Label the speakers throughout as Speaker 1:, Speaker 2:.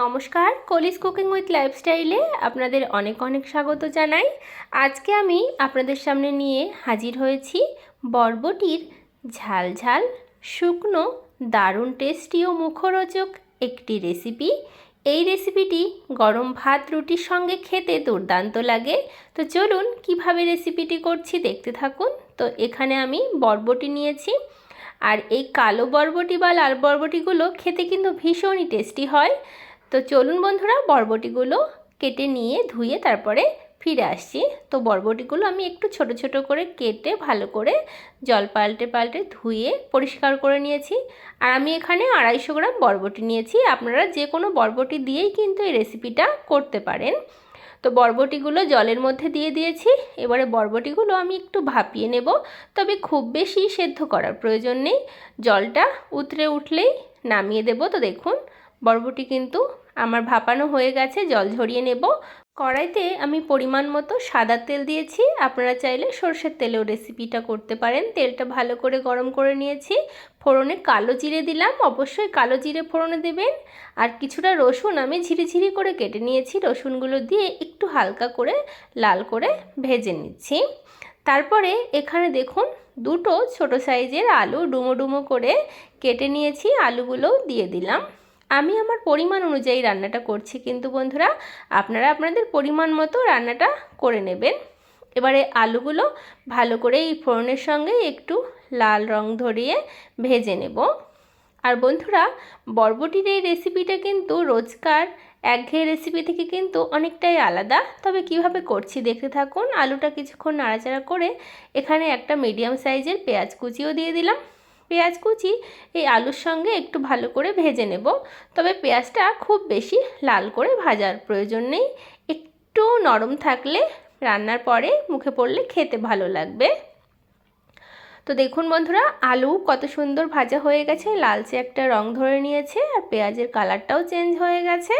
Speaker 1: নমস্কার, কলিস cooking with লাইফস্টাইলে আপনাদের অনেক অনেক স্বাগত জানাই। আজকে আমি আপনাদের সামনে নিয়ে হাজির হয়েছি বরবটির ঝাল ঝাল, শুকনো, দারুণ টেস্টি ও মুখরোচক একটি রেসিপি এই রেসিপিটি গরম ভাত, রুটির সঙ্গে খেতে দুর্দান্ত লাগে। তো চলুন কীভাবে রেসিপিটি করছি দেখতে থাকুন। তো এখানে আমি বরবটি নিয়েছি। আর এই কালো বরবটি বা লাল বরবটিগুলো খেতে কিন্তু ভীষণই টেস্টি হয়। তো চলুন বন্ধুরা, বরবটিগুলো কেটে নিয়ে ধুয়ে তারপরে ফিরে আসছি। তো বরবটিগুলো আমি একটু ছোট ছোট করে কেটে ভালো করে জল পাল্টে পাল্টে ধুয়ে পরিষ্কার করে নিয়েছি। আর আমি এখানে আড়াইশো গ্রাম বরবটি নিয়েছি। আপনারা যে কোনো বরবটি দিয়েই কিন্তু এই রেসিপিটা করতে পারেন। তো বরবটিগুলো জলের মধ্যে দিয়ে দিয়েছি। এবারে বরবটিগুলো আমি একটু ভাপিয়ে নেব। তবে খুব বেশি সেদ্ধ করার প্রয়োজন নেই। জলটা উতরে উঠলেই নামিয়ে দেব। তো দেখুন, বরবটি কিন্তু আমার ভাপানো হয়ে গেছে, জল ঝরিয়ে নেব। কড়াইতে আমি পরিমাণ মতো সাদা তেল দিয়েছি। আপনারা চাইলে সর্ষের তেলেও রেসিপিটা করতে পারেন। তেলটা ভালো করে গরম করে নিয়েছি। ফোড়নে কালো জিরে দিলাম। অবশ্যই কালো জিরে ফোড়নে দেবেন। আর কিছুটা রসুন আমি ঝিরিঝিরি করে কেটে নিয়েছি। রসুনগুলো দিয়ে একটু হালকা করে লাল করে ভেজে নিচ্ছি। তারপরে এখানে দেখুন, দুটো ছোট সাইজের আলু ডুমো ডুমো করে কেটে নিয়েছি। আলুগুলো দিয়ে দিলাম। আমি আমার পরিমাণ অনুযায়ী রান্নাটা করছি। কিন্তু বন্ধুরা, আপনারা আপনাদের পরিমাণ মতো রান্নাটা করে নেবেন। এবারে আলুগুলো ভালো করে এই ফোড়নের সঙ্গে একটু লাল রং ধরিয়ে ভেজে নেব। আর বন্ধুরা, বরবটির এই রেসিপিটা কিন্তু রোজকার একঘেয়ে রেসিপি থেকে কিন্তু অনেকটাই আলাদা। তবে কীভাবে করছি দেখতে থাকুন। আলুটা কিছুক্ষণ নাড়াচাড়া করে এখানে একটা মিডিয়াম সাইজের পেঁয়াজ কুচিও দিয়ে দিলাম। পেঁয়াজ কুচি এই আলুর সঙ্গে একটু ভালো করে ভেজে নেব। তবে পেঁয়াজটা খুব বেশি লাল করে ভাজার প্রয়োজন নেই। একটু নরম থাকলে রান্নার পরে মুখে পড়লে খেতে ভালো লাগবে। তো দেখুন বন্ধুরা, আলু কত সুন্দর ভাজা হয়ে গেছে, লালচে একটা রং ধরে নিয়েছে আর পেঁয়াজের কালারটাও চেঞ্জ হয়ে গেছে।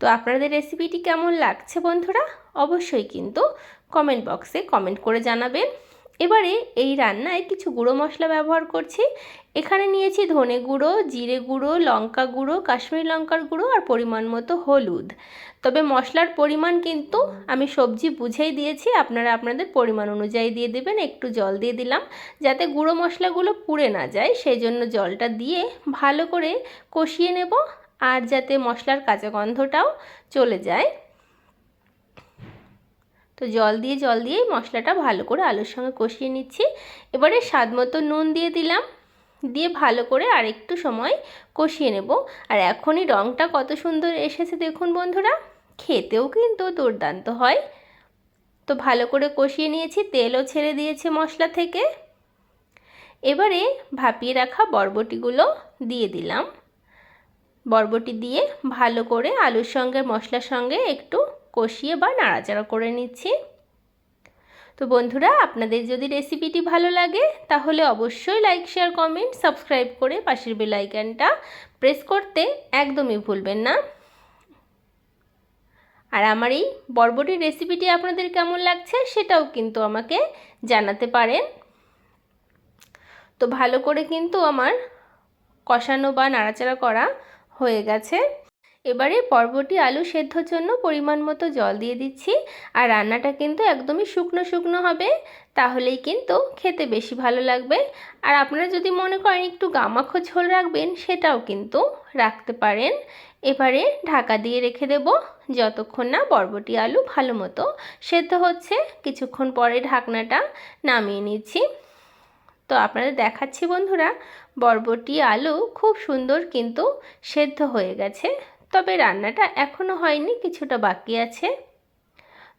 Speaker 1: তো আপনাদের রেসিপিটি কেমন লাগছে বন্ধুরা? অবশ্যই কিন্তু কমেন্ট বক্সে কমেন্ট করে জানাবেন। এবারে এই রান্নায় কিছু গুঁড়ো মশলা ব্যবহার করছি। এখানে নিয়েছি ধনে গুঁড়ো, জিরে গুঁড়ো, লঙ্কা গুঁড়ো, কাশ্মীরি লঙ্কার গুঁড়ো আর পরিমাণ মতো হলুদ। তবে মশলার পরিমাণ কিন্তু আমি সবজি বুঝেই দিয়েছি, আপনারা আপনাদের পরিমাণ অনুযায়ী দিয়ে দেবেন, একটু জল দিয়ে দিলাম যাতে গুঁড়ো মশলাগুলো পুড়ে না যায়। সেই জন্য জলটা দিয়ে ভালো করে কষিয়ে নেব আর যাতে মশলার কাঁচা গন্ধটাও চলে যায়। তো জল দিয়ে জল দিয়ে মশলাটা ভালো করে আলুর সঙ্গে কষিয়ে নিচ্ছি। এবারে স্বাদ মতো নুন দিয়ে দিলাম। দিয়ে ভালো করে আর একটু সময় কষিয়ে নেব। আর এখনই রঙটা কত সুন্দর এসেছে দেখুন বন্ধুরা। খেতেও কিন্তু দুর্দান্ত হয়। তো ভালো করে কষিয়ে নিয়েছি, তেলও ছেড়ে দিয়েছে মশলা থেকে। এবারে ভাপিয়ে রাখা বরবটিগুলো দিয়ে দিলাম। বরবটি দিয়ে ভালো করে আলুর সঙ্গে, মশলার সঙ্গে একটু কষিয়ে বা নাড়াচাড়া করে নিচ্ছি। তো বন্ধুরা, আপনাদের যদি রেসিপিটি ভালো লাগে, তাহলে অবশ্যই লাইক, শেয়ার, কমেন্ট, সাবস্ক্রাইব করে পাশের বেল আইকনটা প্রেস করতে একদমই ভুলবেন না। আর আমার এই বরবটির রেসিপিটি আপনাদের কেমন লাগছে, সেটাও কিন্তু আমাকে জানাতে পারেন। তো ভালো করে কিন্তু আমার কষানো বা নাড়াচাড়া করা হয়ে গেছে। এবারে পর্বটি আলু সেদ্ধর জন্য পরিমাণ মতো জল দিয়ে দিচ্ছি। আর রান্নাটা কিন্তু একদমই শুকনো শুকনো হবে, তাহলেই কিন্তু খেতে বেশি ভালো লাগবে। আর আপনারা যদি মনে করেন একটু গামাখো ঝোল রাখবেন, সেটাও কিন্তু রাখতে পারেন। এবারে ঢাকা দিয়ে রেখে দেব। যতক্ষণ না বরবটি আলু ভালো মতো সেদ্ধ হচ্ছে, কিছুক্ষণ পরে ঢাকনাটা নামিয়ে নিচ্ছি। তো আপনাদের দেখাচ্ছি বন্ধুরা, বরবটি আলু খুব সুন্দর কিন্তু সেদ্ধ হয়ে গেছে। তবে রান্নাটা এখনও হয়নি, কিছুটা বাকি আছে।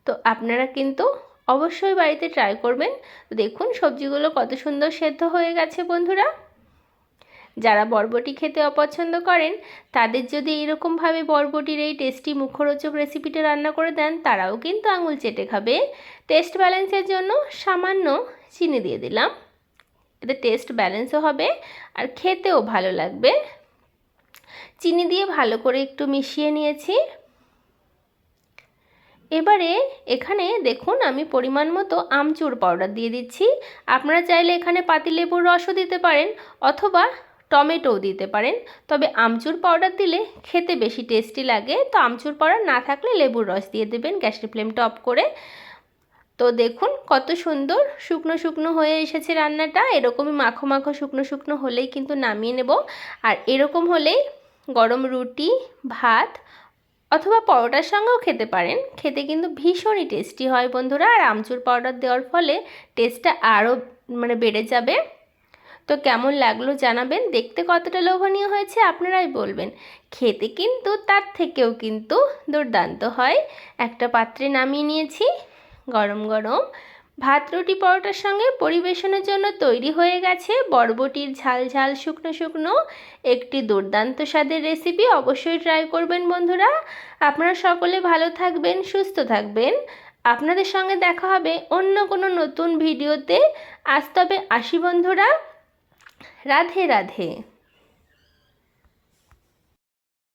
Speaker 1: তো আপনারা কিন্তু অবশ্যই বাড়িতে ট্রাই করবেন। দেখুন সবজিগুলো কত সুন্দর সেদ্ধ হয়ে গেছে বন্ধুরা। যারা বরবটি খেতে অপছন্দ করেন, তাদের যদি এইরকমভাবে বরবটির এই টেস্টি মুখরোচক রেসিপিটা রান্না করে দেন, তারাও কিন্তু আঙুল চেটে খাবে। টেস্ট ব্যালেন্সের জন্য সামান্য চিনি দিয়ে দিলাম। এতে টেস্ট ব্যালেন্সও হবে আর খেতেও ভালো লাগবে। চিনি দিয়ে ভালো করে একটু মিশিয়ে নিয়েছি। এবারে এখানে দেখুন আমি পরিমাণ মতো আমচুর পাউডার দিয়ে দিচ্ছি। আপনারা চাইলে এখানে পাতিলেবুর রসও দিতে পারেন অথবা টমেটোও দিতে পারেন। তবে আমচুর পাউডার দিলে খেতে বেশি টেস্টি লাগে। তো আমচুর পাউডার না থাকলে লেবুর রস দিয়ে দেবেন গ্যাসের ফ্লেমটা অফ করে। তো দেখুন কত সুন্দর শুকনো শুকনো হয়ে এসেছে রান্নাটা। এরকমই মাখো মাখো শুকনো শুকনো হলেই কিন্তু নামিয়ে নেব। আর এরকম হলেই গরম রুটি, ভাত অথবা পরোটার সঙ্গেও খেতে পারেন। খেতে কিন্তু ভীষণই টেস্টি হয় বন্ধুরা। আর আমচুর পাউডার দেওয়ার ফলে টেস্টটা আরও মানে বেড়ে যাবে। তো কেমন লাগল জানাবেন। দেখতে কতটা লোভনীয় হয়েছে আপনারাই বলবেন। খেতে কিন্তু তার থেকেও কিন্তু দুর্দান্ত হয়। একটা পাত্রে নামিয়ে নিয়েছি, গরম গরম। ভাত, রুটি, পরোটার সঙ্গে পরিবেশনের জন্য তৈরি হয়ে গেছে বরবটির ঝাল ঝাল শুকনো শুকনো। একটি দুর্দান্ত স্বাদের রেসিপি অবশ্যই ট্রাই করবেন বন্ধুরা। আপনারা সকলে ভালো থাকবেন, সুস্থ থাকবেন। আপনাদের সঙ্গে দেখা হবে অন্য কোনো নতুন ভিডিওতে। আজ তবে আসি বন্ধুরা। রাধে রাধে।